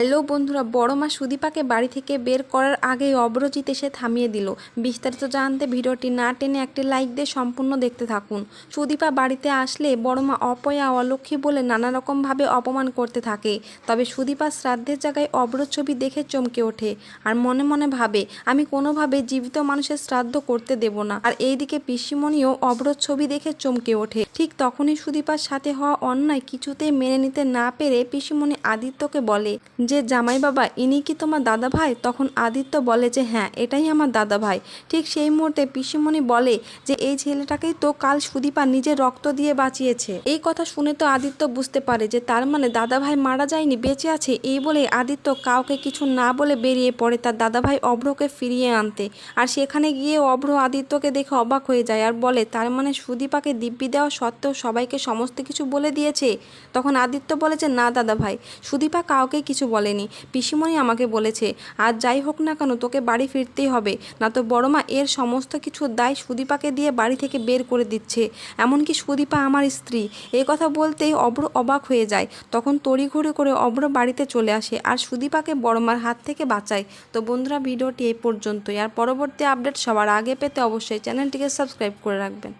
Hello বন্ধুরা, বড় মা সুদীপাকে বাড়ি থেকে বের করার আগেই অব্রজিৎ এসে থামিয়ে দিল। বিস্তারিত জানতে ভিডিওটি না টেনে একটি লাইক দিয়ে সম্পূর্ণ দেখতে থাকুন। সুদীপা বাড়িতে আসলে বড় মা অপয়া, অলক্ষী বলে নানা রকমভাবে অপমান করতে থাকে। তবে সুদীপা শ্রাদ্ধের জায়গায় অব্রজ ছবি দেখে চমকে ওঠে আর মনে মনে ভাবে, আমি কোনোভাবে জীবিত মানুষের শ্রাদ্ধ করতে দেব না। আর এইদিকে পিসিমণিও অব্রজ ছবি দেখে চমকে ওঠে। ঠিক তখনই সুদীপার সাথে হওয়া অন্যায় কিছুতেই মেনে নিতে না পেরে পিসিমণি আদিত্যকে বলে যে জামাই বাবা ইনি কি তোমার দাদা ভাই তখন আদিত্য বলে যে হ্যাঁ এটাই আমার দাদা ভাই ঠিক সেই মুহূর্তে পিসিমণি বলে যে, এই ছেলেটাকেই তো কাল সুদীপা নিজের রক্ত দিয়ে বাঁচিয়েছে। এই কথা শুনে তো আদিত্য বুঝতে পারে যে, তার মানে দাদা ভাই মারা যায়নি, বেঁচে আছে, এই বলে আদিত্য কাউকে কিছু না বলে বেরিয়ে পড়ে তার দাদা ভাই অভ্রকে ফিরিয়ে আনতে। আর সেখানে গিয়ে অভ্র আদিত্যকে দেখে অবাক হয়ে যায় আর বলে, তার মানে সুদীপাকে দিব্যি দেওয়া সত্ত্বেও সবাইকে সমস্ত কিছু বলে দিয়েছে? তখন আদিত্য বলে যে, না দাদা ভাই সুদীপা কাউকে কিছু বলেনি। পিসিমণি আমাকে বলেছে আর যাই হোক না কেন, তোকে বাড়ি ফিরতেই হবে। না তো বড়মা, এর সমস্ত কিছু দায় সুদীপাকে দিয়ে বাড়ি থেকে বের করে দিচ্ছে। এমনকি সুদীপা আমার স্ত্রী। এই কথা বলতেই অব্র অবাক হয়ে যায়। তখন তড়িঘড়ি করে অব্র বাড়িতে চলে আসে আর সুদীপাকে বড়মার হাত থেকে বাঁচায়। তো বন্ধুরা, ভিডিওটি এই পর্যন্তই। আর পরবর্তী আপডেট সবার আগে পেতে অবশ্যই চ্যানেলটিকে সাবস্ক্রাইব করে রাখবেন।